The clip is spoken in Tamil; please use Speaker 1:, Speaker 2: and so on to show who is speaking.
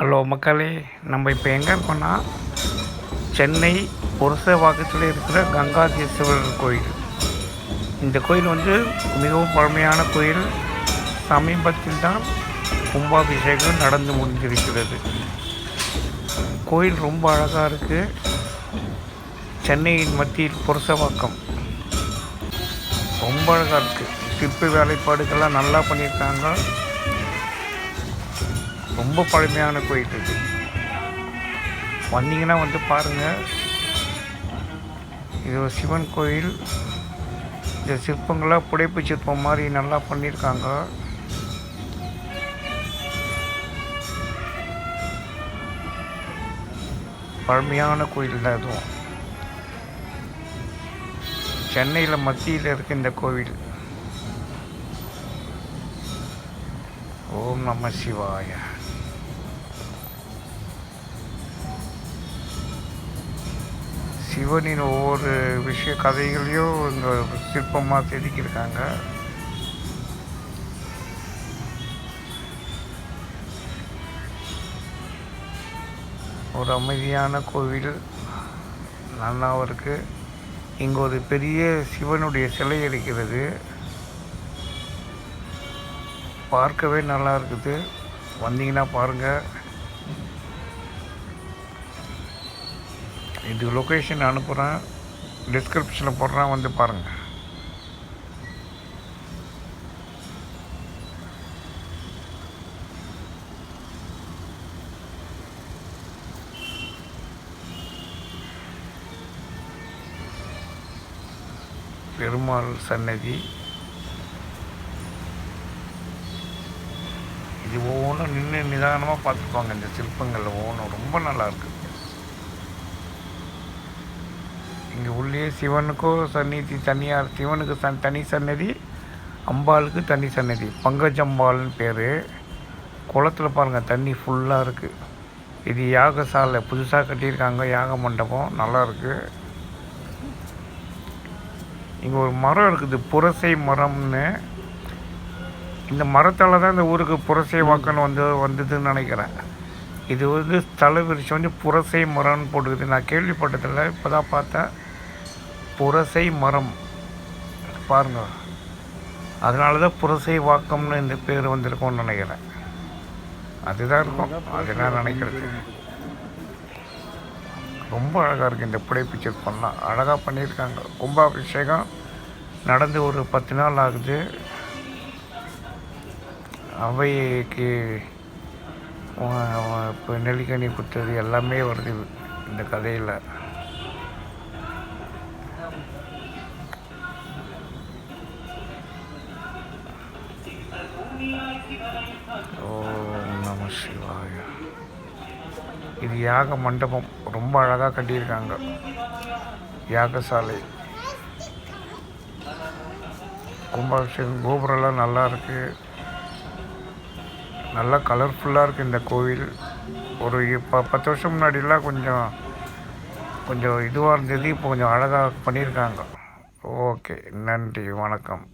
Speaker 1: ஹலோ மக்களே நம்ம இப்போ எங்கே இருக்கோம்னா சென்னை புரசவாக்கத்தில் இருக்கிற கங்காதீஸ்வரர் கோயில். இந்த கோயில் வந்து மிகவும் பழமையான கோயில். சமீபத்தில் தான் கும்பாபிஷேகம் நடந்து முடிந்திருக்கிறது. கோயில் ரொம்ப அழகாக இருக்குது சென்னையின் மத்தியில் புரசவாக்கம். ரொம்ப அழகாக இருக்குது சிற்ப வேலைப்பாடுகள்லாம் நல்லா பண்ணியிருக்காங்க. ரொம்ப பழமையான கோயில் இது. வந்தீங்கன்னா வந்து பாருங்கள் இது ஒரு சிவன் கோயில். இந்த சிற்பங்களாக புடைப்பு சிற்பம் மாதிரி நல்லா பண்ணியிருக்காங்க பழமையான கோயில் தான் இதுவும் சென்னையில் மத்தியில் இருக்க இந்த கோவில். ஓம் நம சிவாயா. சிவனின் ஒவ்வொரு விஷய கதைகளையும் இங்கே சிற்பமாக செதுக்கியிருக்காங்க ஒரு அமைதியான கோவில் நல்லாவும் இருக்குது இங்கே ஒரு பெரிய சிவனுடைய சிலை இருக்கிறது. பார்க்கவே நல்லா இருக்குது. வந்தீங்கன்னா பாருங்கள் இது லொக்கேஷன் அனுப்புகிறேன் டிஸ்கிரிப்ஷனில் போடுறேன். வந்து பாருங்கள் பெருமாள் சன்னதி இது ஒவ்வொன்றும் நின்று நிதானமாக பார்த்துப்பாங்க இந்த சிற்பங்கள் ஒவ்வொன்றும் ரொம்ப நல்லாயிருக்கு இங்கே உள்ளே சிவனுக்கும் சந்நிதி தனியார் சிவனுக்கு சன் தனி சன்னதி அம்பாளுக்கு தனி சன்னதி பங்கஜம்பாள்னு பேர். குளத்தில் பாருங்கள் தண்ணி ஃபுல்லாக இருக்குது இது யாகசாலை புதுசாக கட்டியிருக்காங்க யாக மண்டபம். நல்லா இருக்குது இங்கே ஒரு மரம் இருக்குது புரசை மரம்னு. இந்த மரத்தால் தான் இந்த ஊருக்கு புரசை வாக்கன் வந்து வந்ததுன்னு நினைக்கிறேன். இது வந்து ஸ்தல விரிச்சு வந்து புரசை மரம்னு போட்டுக்குது. நான் கேள்விப்பட்டதில்லை இப்போ தான் பார்த்தேன். புரசை மரம். பாருங்க. அதனால தான் புரசை வாக்கம்னு இந்த பேர் வந்திருக்கும்னு நினைக்கிறேன். அதுதான் இருக்கும். அது நான் நினைக்கிறது. ரொம்ப அழகாக இருக்குது இந்த புடை பிக்சர் பண்ணலாம். அழகாக பண்ணியிருக்காங்க. கும்பாபிஷேகம் நடந்து ஒரு பத்து நாள் ஆகுது. அவைக்கு இப்போ நெல்லிக்கனி குத்துறது எல்லாமே வருது இந்த கதையில். ஓம் நம சிவாய. இது யாக மண்டபம் ரொம்ப அழகாக கட்டியிருக்காங்க. யாகசாலை. கும்பாபிஷேகம் கோபுரம்லாம் நல்லா இருக்குது நல்லா கலர்ஃபுல்லாக இருக்குது இந்த கோவில். ஒரு இப்போ பத்து வருஷம் முன்னாடிலாம் கொஞ்சம் கொஞ்சம் இதுவாக இருந்தது இப்போ கொஞ்சம் அழகாக பண்ணியிருக்காங்க. ஓகே நன்றி வணக்கம்.